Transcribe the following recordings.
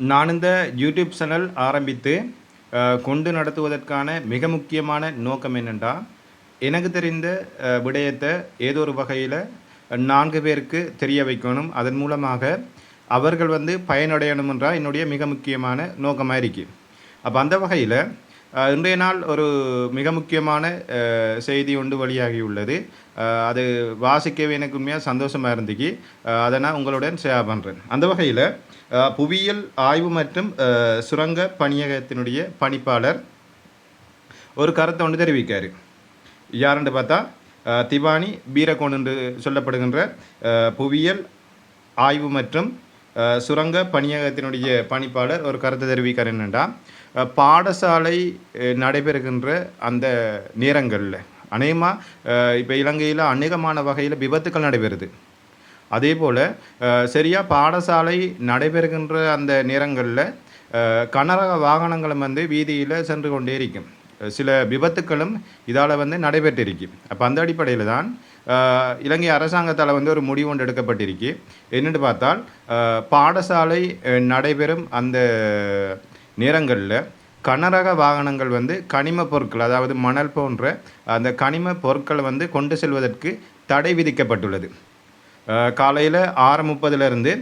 நான் இந்த YouTube channel ஆரம்பித்து கொண்டு நடத்துவதற்கான மிக முக்கியமான நோக்கம் என்னென்றால் எனக்கு தெரிந்த விடயத்தை ஏதோ ஒரு வகையில் நான்கு பேருக்கு தெரிய வைக்கணும். அதன் மூலமாக அவர்கள் வந்து பயனடையணுமென்றால் என்னுடைய மிக முக்கியமான நோக்கமாக இருக்குது அப்போ அந்த வகையில் இன்றைய நாள் ஒரு மிக முக்கியமான செய்தி ஒன்று வெளியாகியுள்ளது. அது வாசிக்கவே எனக்கு உண்மையாக சந்தோஷமாக இருந்துச்சு அதை நான் உங்களுடன் ஷேர் பண்ணுறேன் அந்த வகையில் புவியியல் ஆய்வு மற்றும் சுரங்க பணியகத்தினுடைய பணிப்பாளர் ஒரு கருத்தை ஒன்று தெரிவிக்கார். யாருன்னு பார்த்தா திவானி பீரகோன் என்று சொல்லப்படுகின்ற புவியியல் ஆய்வு மற்றும் சுரங்க பணியகத்தினுடைய பணிப்பாளர் ஒரு கருத்தை தெரிவிக்கார் என்னென்னா பாடசாலை நடைபெறுகின்ற அந்த நேரங்களில் அநேகமாக இப்போ இலங்கையில் அநேகமான வகையில் விபத்துக்கள் நடைபெறுது. அதே போல் சரியாக பாடசாலை நடைபெறுகின்ற அந்த நேரங்களில் கனரக வாகனங்களும் வந்து வீதியில் சென்று கொண்டே இருக்கும். சில விபத்துக்களும் இதால் வந்து நடைபெற்றிருக்கு. அப்போ அந்த அடிப்படையில் தான் இலங்கை அரசாங்கத்தால் வந்து ஒரு முடிவு ஒன்று எடுக்கப்பட்டிருக்கு. என்னென்னு பார்த்தால் பாடசாலை நடைபெறும் அந்த நேரங்களில் கனரக வாகனங்கள் வந்து கனிம பொருட்கள் அதாவது மணல் போன்ற அந்த கனிம பொருட்களை வந்து கொண்டு செல்வதற்கு தடை விதிக்கப்பட்டுள்ளது. காலையில் ஆறு முப்பதுலேருந்து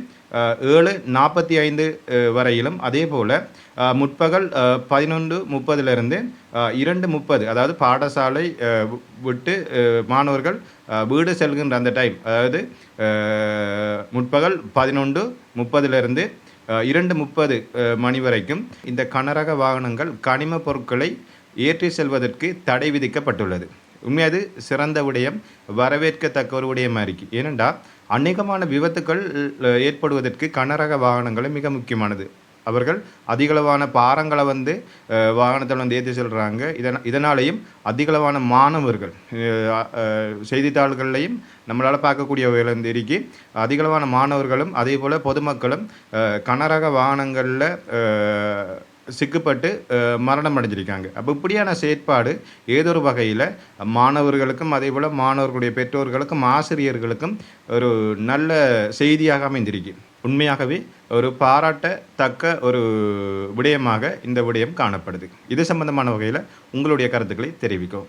ஏழு நாற்பத்தி ஐந்து வரையிலும். அதே போல் முற்பகல் பதினொன்று முப்பதுலேருந்து இரண்டு முப்பது அதாவது பாடசாலை விட்டு மாணவர்கள் வீடு செல்கின்ற அந்த டைம் அதாவது முற்பகல் பதினொன்று முப்பதுலேருந்து இரண்டு முப்பது மணி வரைக்கும் இந்த கனரக வாகனங்கள் கனிம பொருட்களை ஏற்றி செல்வதற்கு தடை விதிக்கப்பட்டுள்ளது. உண்மையாக அது சிறந்த விடயம் வரவேற்கத்தக்க ஒரு விடயமாக இருக்குது ஏனென்றால் அநேகமான விபத்துக்கள் ஏற்படுவதற்கு கனரக வாகனங்களும் மிக முக்கியமானது. அவர்கள் அதிகளவான பாரங்களை வந்து வாகனத்தில் வந்து ஏற்றி செல்கிறாங்க இதன் இதனாலேயும் அதிகளவான மாணவர்கள் செய்தித்தாள்கள்லையும் நம்மளால் பார்க்கக்கூடிய வகையில் வந்து இருக்கி. அதிகளவான மாணவர்களும் அதே போல் பொதுமக்களும் கனரக வாகனங்களில் சிக்கப்பட்டு மரணம் அடைஞ்சிருக்காங்க அப்போ இப்படியான செயற்பாடு ஏதோ ஒரு வகையில் மாணவர்களுக்கும் அதே போல் மாணவர்களுடைய பெற்றோர்களுக்கும் ஆசிரியர்களுக்கும் ஒரு நல்ல செய்தியாக அமைந்திருக்கு. உண்மையாகவே ஒரு பாராட்டத்தக்க ஒரு விடயமாக இந்த விடயம் காணப்படுது. இது சம்பந்தமான வகையில் உங்களுடைய கருத்துக்களை தெரிவிக்கும்